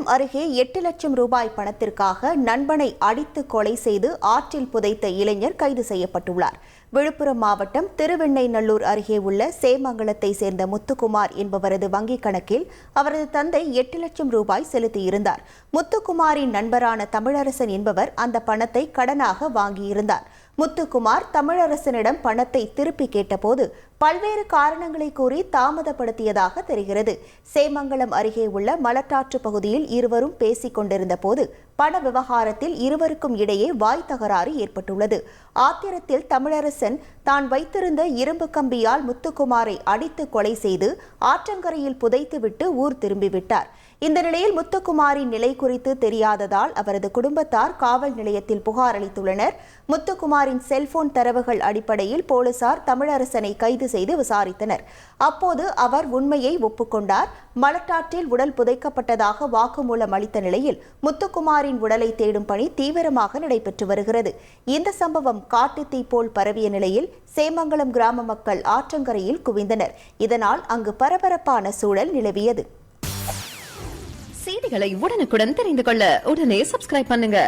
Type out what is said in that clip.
சேலம் அருகே எட்டு லட்சம் ரூபாய் பணத்திற்காக நண்பனை அடித்து கொலை செய்து ஆற்றில் புதைத்த இளைஞர் கைது செய்யப்பட்டுள்ளார். விழுப்புரம் மாவட்டம் திருவெண்ணைநல்லூர் அருகே உள்ள சேமங்கலத்தை சேர்ந்த முத்துக்குமார் என்பவரது வங்கிக் கணக்கில் அவரது தந்தை எட்டு லட்சம் ரூபாய் செலுத்தியிருந்தார். முத்துக்குமாரின் நண்பரான தமிழரசன் என்பவர் அந்த பணத்தை கடனாக வாங்கியிருந்தார். முத்துக்குமார் தமிழரசனிடம் பணத்தை திருப்பி கேட்டபோது பல்வேறு காரணங்களை கூறி தாமதப்படுத்தியதாக தெரிகிறது. சேமங்கலம் அருகே உள்ள மலட்டாற்று பகுதியில் இருவரும் பேசிக் கொண்டிருந்த போது பண விவகாரத்தில் இருவருக்கும் இடையே வாய் தகராறு ஏற்பட்டுள்ளது. ஆத்திரத்தில் தமிழரசன் தான் வைத்திருந்த இரும்பு கம்பியால் முத்துக்குமாரை அடித்து கொலை செய்து ஆற்றங்கரையில் புதைத்துவிட்டு ஊர் திரும்பிவிட்டார். இந்த நிலையில் முத்துக்குமாரின் நிலை குறித்து தெரியாததால் அவரது குடும்பத்தார் காவல் நிலையத்தில் புகார் அளித்துள்ளனர். முத்துக்குமாரின் செல்போன் தரவுகள் அடிப்படையில் போலீசார் தமிழரசனை கைது செய்து விசாரித்தனர். அப்போது அவர் உண்மையை ஒப்புக்கொண்டார். மலட்டாற்றில் உடல் புதைக்கப்பட்டதாக வாக்குமூலம் அளித்த நிலையில் முத்துக்குமாரின் உடலை தேடும் பணி தீவிரமாக நடைபெற்று வருகிறது. இந்த சம்பவம் காட்டுத்தீ போல் பரவிய நிலையில் சேமங்கலம் கிராம மக்கள் ஆற்றங்கரையில் குவிந்தனர். இதனால் அங்கு பரபரப்பான சூழல் நிலவியது. செய்திகளை உடனுக்குடன் தெரிந்து கொள்ள உடனே சப்ஸ்கிரைப் பண்ணுங்க.